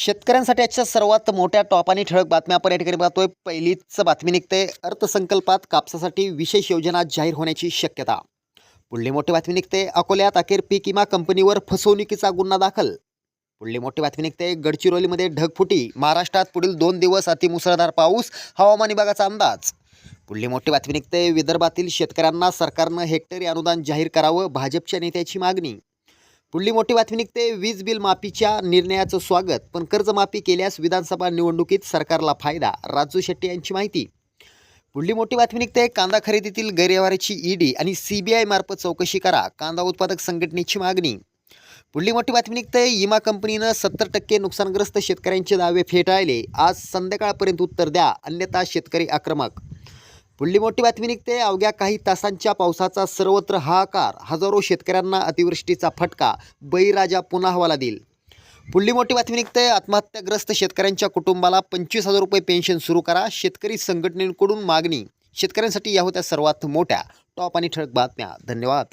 शेतकऱ्यांसाठी आजच्या सर्वात मोठ्या टॉप आणि ठळक बातम्या आपण या ठिकाणी पाहतोय. पहिलीच बातमी निघते. अर्थसंकल्पात कापसासाठी विशेष योजना जाहीर होण्याची शक्यता. पुढली मोठी बातमी निघते. अकोल्यात अखेर पीक विमा कंपनीवर फसवणुकीचा गुन्हा दाखल. पुढली मोठी बातमी निघते. गडचिरोलीमध्ये ढगफुटी. महाराष्ट्रात पुढील दोन दिवस अतिमुसळधार पाऊस. हवामान विभागाचा अंदाज. पुढली मोठी बातमी निघते. विदर्भातील शेतकऱ्यांना सरकारनं हेक्टरी अनुदान जाहीर करावं भाजपच्या नेत्याची मागणी. पुढली मोठी बातमी निघते. वीज बिल माफीच्या निर्णयाचं स्वागत पण कर्जमाफी केल्यास विधानसभा निवडणुकीत सरकारला फायदा राजू शेट्टी यांची माहिती. पुढली मोठी बातमी निघते. कांदा खरेदीतील गैरव्यवहाराची ईडी आणि सीबीआय मार्फत चौकशी करा कांदा उत्पादक संघटनेची मागणी. पुढली मोठी बातमी निघते. विमा कंपनीनं सत्तर टक्के नुकसानग्रस्त शेतकऱ्यांचे दावे फेटाळले. आज संध्याकाळपर्यंत उत्तर द्या अन्यथा शेतकरी आक्रमक. पुढली मोठी बातमी निघते. अवघ्या काही तासांच्या पावसाचा सर्वत्र हाहाकार. हजारो शेतकऱ्यांना अतिवृष्टीचा फटका. बळीराजा पुन्हा हवाला देईल. पुढली मोठी बातमी निघते. आत्महत्याग्रस्त शेतकऱ्यांच्या कुटुंबाला पंचवीस हजार रुपये पेन्शन सुरू करा. शेतकरी संघटनेकडून मागणी. शेतकऱ्यांसाठी या होत्या सर्वात मोठ्या. टॉप आणि ठळक बातम्या. धन्यवाद.